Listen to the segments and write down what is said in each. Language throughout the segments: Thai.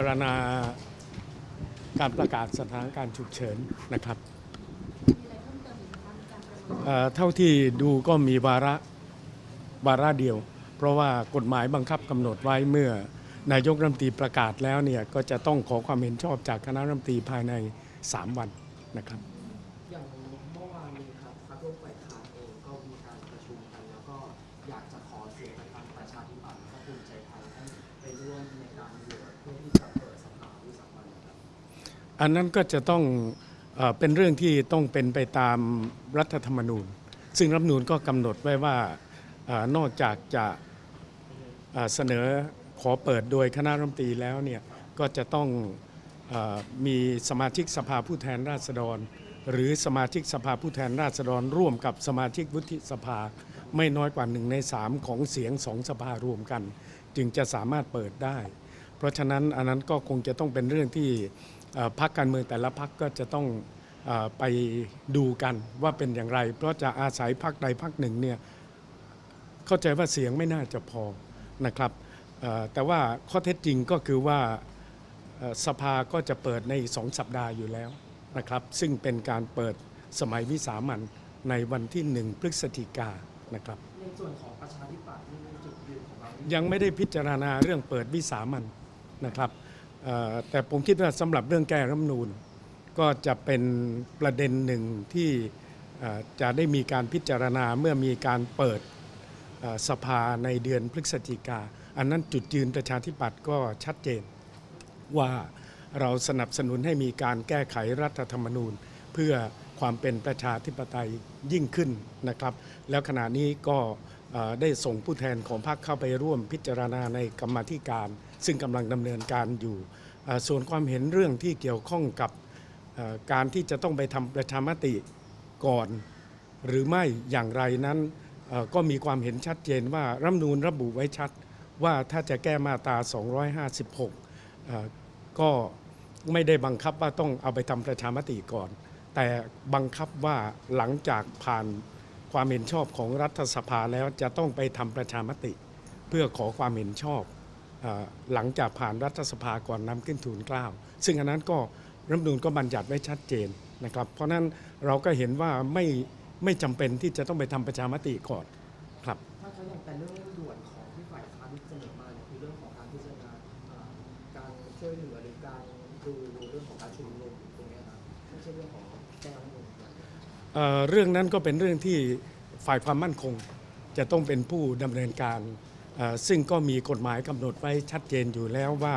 ารณาการประกาศสถานการณ์ฉุกเฉินนะครับเอ่อเท่าที่ดูก็มีวาระวาระเดียว เพราะว่ากฎหมายบังคับกำหนดไว้เมื่อนายกรัฐมนตรีประกาศแล้วเนี่ยก็จะต้องขอความเห็นชอบจากคณะรัฐมนตรีภายใน 3 วันนะครับอย่างเมื่อวานนี้ครับพรรคร่วมฝ่ายค้านเองก็มีการประชุมกันแล้วก็อยากจะขอเสียงจากทางประชาธิปัตย์และภูมิใจไทยให้ไปร่วมในการโหวตเพื่อที่จะเปิดสภาวิสามันครับ อันนั้นก็จะต้องเป็นเรื่องที่ต้องเป็นไปตามรัฐธรรมนูญ ซึ่งรัฐธรรมนูญก็กำหนดไว้ว่านอกจากจะเสนอขอเปิดโดยคณะรัฐมนตรีแล้วเนี่ยก็จะต้องอมีสมาชิกสภาผู้แทนราษฎร หรือสมาชิกสภาผู้แทนราษฎร ร่วมกับสมาชิกวุฒิสภาไม่น้อยกว่าหนึ่งในสามของเสียงสองสภารวมกัน จึงจะสามารถเปิดได้ เพราะฉะนั้นอันนั้นก็คงจะต้องเป็นเรื่องที่ พรรคการเมืองแต่ละพรรคก็จะต้องเออไปดูกันว่าเป็นอย่างไร เพราะจะอาศัยพรรคใดพรรคหนึ่งเนี่ยเข้าใจว่าเสียงไม่น่าจะพอนะครับเอ่อแต่ว่าข้อเท็จจริงก็คือว่าเอ่อสภาก็จะเปิดในสองสัปดาห์อยู่แล้วนะครับ ซึ่งเป็นการเปิดสมัยวิสามันในวันที่หนึ่งพฤศจิกายนนะครับในส่วนของประชาธิปัตย์นี่จุดยืนของเรานี่ยังไม่ได้พิจารณาเรื่องเปิดวิสามันนะครับเอ่อ แต่ผมคิดว่าสำหรับเรื่องแก้รัฐมนูญก็จะเป็นประเด็นหนึ่งที่จะได้มีการพิจารณาเมื่อมีการเปิดสภาในเดือนพฤศจิกา อันนั้นจุดยืนประชาธิปัตย์ก็ชัดเจนว่าเราสนับสนุนให้มีการแก้ไขรัฐธรรมนูญ เพื่อความเป็นประชาธิปไตยยิ่งขึ้นนะครับ แล้วขณะนี้ก็ ได้ส่งผู้แทนของพรรคเข้าไปร่วมพิจารณาในกรรมธิการ ซึ่งกำลังดำเนินการอยู่ ส่วนความเห็นเรื่องที่เกี่ยวข้องกับการที่จะต้องไปทำประชามติก่อน หรือไม่อย่างไรนั้นก็มีความเห็นชัดเจนว่ารัฐมนูญระบุไว้ชัดว่าถ้าจะแก้มาตรา 256 ก็ไม่ได้บังคับว่าต้องเอาไปทำประชามติก่อน แต่บังคับว่าหลังจากผ่าน ความเห็นชอบของรัฐสภาแล้วจะต้องไปทำประชามติ เพื่อขอความเห็นชอบอหลังจากผ่านรัฐสภาก่อนนำขึ้นทูลเกล้าซึ่งอันนั้นก็รัฐมนูญก็บัญญัติไว้ชัดเจนนะครับ เพราะฉะนั้นเราก็เห็นว่าไม่ไม่จำเป็นที่จะต้องไปทำประชามติก่อนครับถ้าเขาอย่างแต่เรื่องด่วนของที่ฝ่ายค้านเสนอมาเนี่ยคือเรื่องของการพิจารณาการช่วยเหลือหรือการดูเรื่องของการชุมนุมตรงนี้ยครับไม่ใช่เรื่องของแก้รัฐมนูญครับ เเรื่องนั้นก็เป็นเรื่องที่ฝ่ายความมั่นคง จะต้องเป็นผู้ดำเนินการ ซึ่งก็มีกฎหมายกำหนดไว้ชัดเจนอยู่แล้วว่า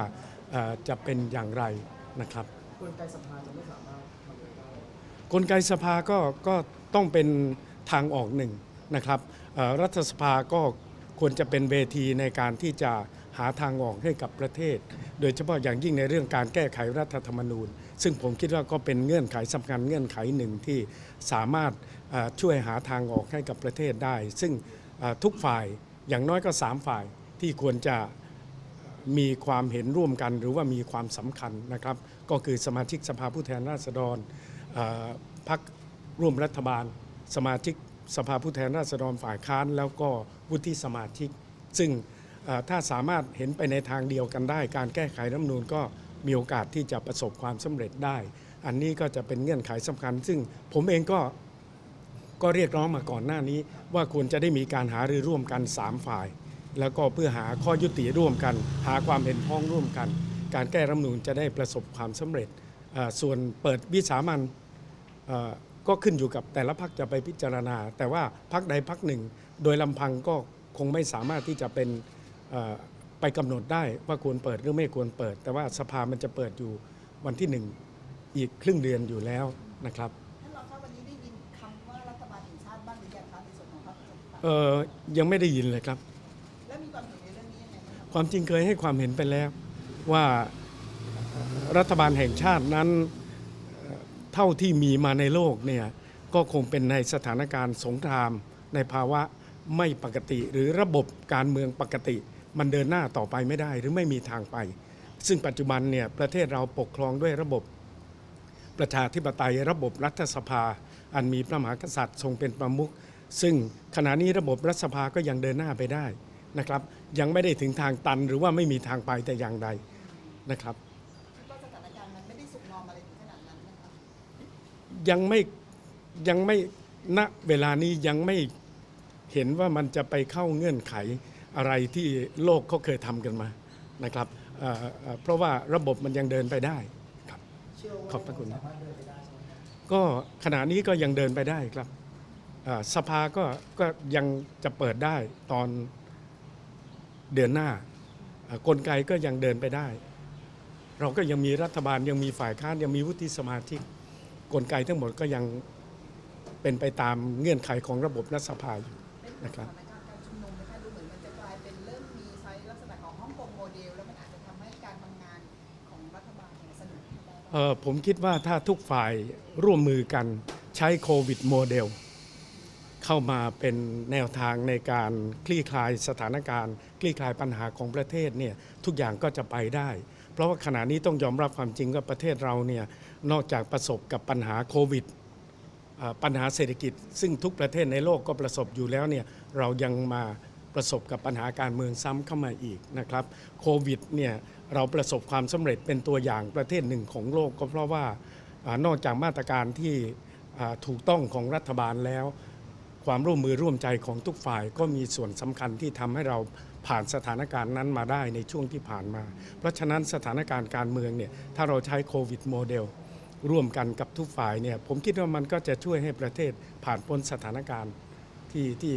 จะเป็นอย่างไรนะครับกลไกสภาจะไม่สามารถทำได้กลไกสภาก็ก็ต้องเป็นทางออกหนึ่งนะครับรัฐสภาก็ควรจะเป็นเวทีในการที่จะหาทางออกให้กับประเทศ โดยเฉพาะอย่างยิ่งในเรื่องการแก้ไขรัฐธรรมนูญ ซึ่งผมคิดว่าก็เป็นเงื่อนไขสำคัญเงื่อนไขหนึ่งที่สามารถช่วยหาทางออกให้กับประเทศได้ ซึ่งทุกฝ่ายอย่างน้อยก็สามฝ่ายที่ควรจะมีความเห็นร่วมกัน หรือว่ามีความสำคัญนะครับ ก็คือสมาชิกสภาผู้แทนราษฎรพรรคร่วมรัฐบาล สมาชิกสภาผู้แทนราษฎรฝ่ายค้าน แล้วก็วุฒิสมาชิก ซึ่งถ้าสามารถเห็นไปในทางเดียวกันได้ การแก้ไขรัฐมนูญก็ มีโอกาสที่จะประสบความสำเร็จได้ อันนี้ก็จะเป็นเงื่อนไขสำคัญ ซึ่งผมเองก็ก็เรียกร้องมาก่อนหน้านี้ ว่าควรจะได้มีการหารือร่วมกัน 3 ฝ่าย แล้วก็เพื่อหาข้อยุติร่วมกัน หาความเห็นพ้องร่วมกัน การแก้รัฐมนูญจะได้ประสบความสำเร็จส่วนเปิดวิสามันก็ขึ้นอยู่กับแต่ละพักจะไปพิจารณา แต่ว่าพักใดพักหนึ่ง โดยลำพังก็คงไม่สามารถที่จะเป็น ไปกำหนดได้ว่าควรเปิดหรือไม่ควรเปิด แต่ว่าสภามันจะเปิดอยู่วันที่หนึ่งอีกครึ่งเดือนอยู่แล้วนะครับท่านรองครับวันนี้ได้ยินคำว่ารัฐบาลแห่งชาติบ้างหรือยังครับในส่วนของพรรคประชาธิปัตย์เอ่อยังไม่ได้ยินเลยครับ และมีความเห็นในเรื่องนี้ยังไงบ้างครับความจริงเคยให้ความเห็นไปแล้วว่ารัฐบาลแห่งชาตินั้นเอ่อเท่าที่มีมาในโลกเนี่ยก็คงเป็นในสถานการณ์สงคราม ในภาวะไม่ปกติ หรือระบบการเมืองปกติ มันเดินหน้าต่อไปไม่ได้หรือไม่มีทางไป ซึ่งปัจจุบันเนี่ยประเทศเราปกครองด้วยระบบประชาธิปไตยระบบรัฐสภา อันมีพระมหากษัตริย์ทรงเป็นประมุขซึ่งขณะนี้ระบบรัฐสภาก็ยังเดินหน้าไปได้นะครับ ยังไม่ได้ถึงทางตันหรือว่าไม่มีทางไปแต่อย่างใดนะครับงอมอะไรถึงขนาดนั้นไหมคะยังไม่ยังไม่ณเวลานี้ยังไม่เห็นว่ามันจะไปเข้าเงื่อนไข อะไรที่โลกเขาเคยทำกันมานะครับเพราะว่าระบบมันยังเดินไปได้ครับขอบพระคุณนไปได้ใช่ไหมครับก็ขณะนี้ก็ยังเดินไปได้ครับสภาก็ก็ยังจะเปิดได้ตอนเดือนหน้ากลไกก็ยังเดินไปได้ เราก็ยังมีรัฐบาลยังมีฝ่ายค้านยังมีวุฒิสมาชิกกลไกทั้งหมดก็ยังเป็นไปตามเงื่อนไขของระบบรัฐสภาอยู่นะครับ เดล แล้วมันอาจจะทำให้การทำงานของรัฐบาลเนี่ยสนุกขึ้นได้บ้างเอ่อผมคิดว่าถ้าทุกฝ่ายร่วมมือกันใช้โควิดโมเดล เข้ามาเป็นแนวทางในการคลี่คลายสถานการณ์ คลี่คลายปัญหาของประเทศเนี่ยทุกอย่างก็จะไปได้ เพราะว่าขณะนี้ต้องยอมรับความจริงว่าประเทศเราเนี่ยนอกจากประสบกับปัญหาโควิดอ่าปัญหาเศรษฐกิจ ซึ่งทุกประเทศในโลกก็ประสบอยู่แล้วเนี่ยเรายังมา ประสบกับปัญหาการเมืองซ้ำเข้ามาอีกนะครับโควิดเนี่ยเราประสบความสำเร็จเป็นตัวอย่างประเทศหนึ่งของโลกก็เพราะว่านอกจากมาตรการที่ถูกต้องของรัฐบาลแล้ว ความร่วมมือร่วมใจของทุกฝ่ายก็มีส่วนสำคัญที่ทำให้เราผ่านสถานการณ์นั้นมาได้ในช่วงที่ผ่านมา เพราะฉะนั้นสถานการณ์การเมืองเนี่ยถ้าเราใช้โควิดโมเดลร่วมกันกับทุกฝ่ายเนี่ยผมคิดว่ามันก็จะช่วยให้ประเทศผ่านพ้นสถานการณ์ที่ที่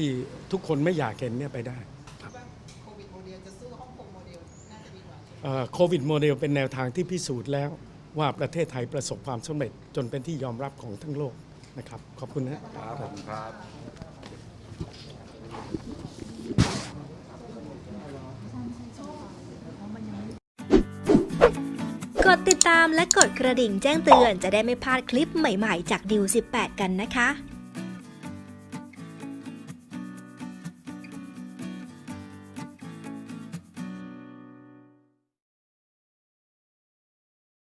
ที่ทุกคนไม่อยากเห็นเนี่ยไปได้คิดว่าโควิดโมเดลจะสู้ฮ่องกงโมเดลน่าจะดีกว่าใช่ไหมเอ่อโควิดโมเดลเป็นแนวทางที่พิสูจน์แล้วว่าประเทศไทยประสบความสำเร็จจนเป็นที่ยอมรับของทั้งโลกนะครับ ขอบคุณนะครับผมครับกดติดตามและกดกระดิ่งแจ้งเตือนจะได้ไม่พลาดคลิปใหม่ๆ จากดิว18 กันนะคะ